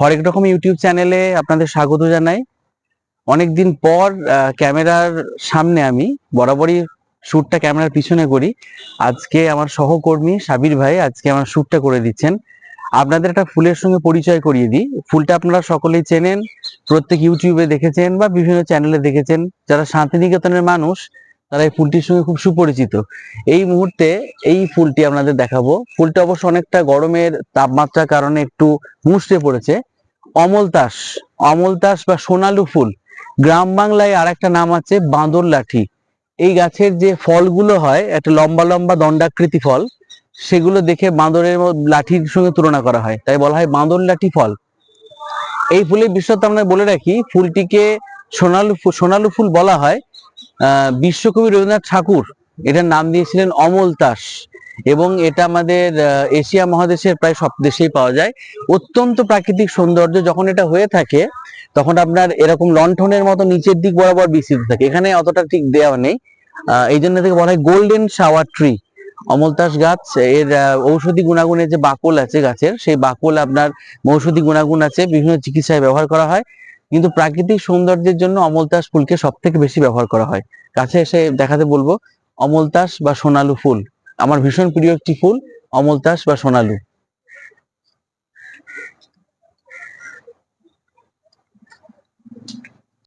হরেক রকম ইউটিউব চ্যানেলে আপনাদের স্বাগত জানাই। অনেকদিন পর ক্যামেরার সামনে আমি বরাবরই শ্যুটটা ক্যামেরার পিছনে করি। আজকে আমার সহকর্মী সাবির ভাই আজকে আমার শ্যুটটা করে দিচ্ছেন। আপনাদের একটা ফুলের সঙ্গে পরিচয় করিয়ে দিই। ফুলটা আপনারা সকলেই চেনেন, প্রত্যেক ইউটিউবে দেখেছেন বা বিভিন্ন চ্যানেলে দেখেছেন। যারা শান্তিনিকেতনের মানুষ তারা এই ফুলটির সঙ্গে খুব সুপরিচিত। এই মুহূর্তে এই ফুলটি আপনাদের দেখাবো। ফুলটা অবশ্য অনেকটা গরমের তাপমাত্রার কারণে একটু মুষড়ে পড়েছে। অমলতাস অমলতাস বা সোনালু ফুল। গ্রাম বাংলায় আর একটা নাম আছে বাঁদর লাঠি। এই গাছের যে ফলগুলো হয়, একটা লম্বা লম্বা দণ্ডাকৃতি ফল, সেগুলো দেখে বাঁদরের লাঠির সঙ্গে তুলনা করা হয়। তাই বলা হয় বাঁদর লাঠি ফল। এই ফুলের বিশেষত্ব আমরা বলে রাখি, ফুলটিকে সোনালু সোনালু ফুল বলা হয়। বিশ্বকবি রবীন্দ্রনাথ ঠাকুর, এটার নাম দিয়েছিলেন অমলতাস এবং এটা আমাদের এশিয়া মহাদেশের প্রায় সব দেশেই পাওয়া যায়। অত্যন্ত প্রাকৃতিক সৌন্দর্য, যখন এটা হয়ে থাকে, তখন আপনার এরকম লণ্ঠনের মতো নিচের দিক বরাবর বিস্তৃত থাকে। এখানে অতটা ঠিক দেওয়া নেই। এই জন্য থেকে বলা হয় গোল্ডেন শাওয়ার ট্রি। অমলতাস গাছ, এর ঔষধি গুণাগুণের যে বাকল আছে গাছের, সেই বাকল আপনার ঔষধি গুণাগুণ আছে, বিভিন্ন চিকিৎসায় ব্যবহার করা হয়। কিন্তু প্রাকৃতিক সৌন্দর্যের জন্য অমলতাস ফুলকে সব থেকে বেশি ব্যবহার করা হয়। কাছে এসে দেখাতে বলব অমলতাস বা সোনালু ফুল। আমার ভীষণ প্রিয় একটি ফুল অমলতাস বা সোনালু।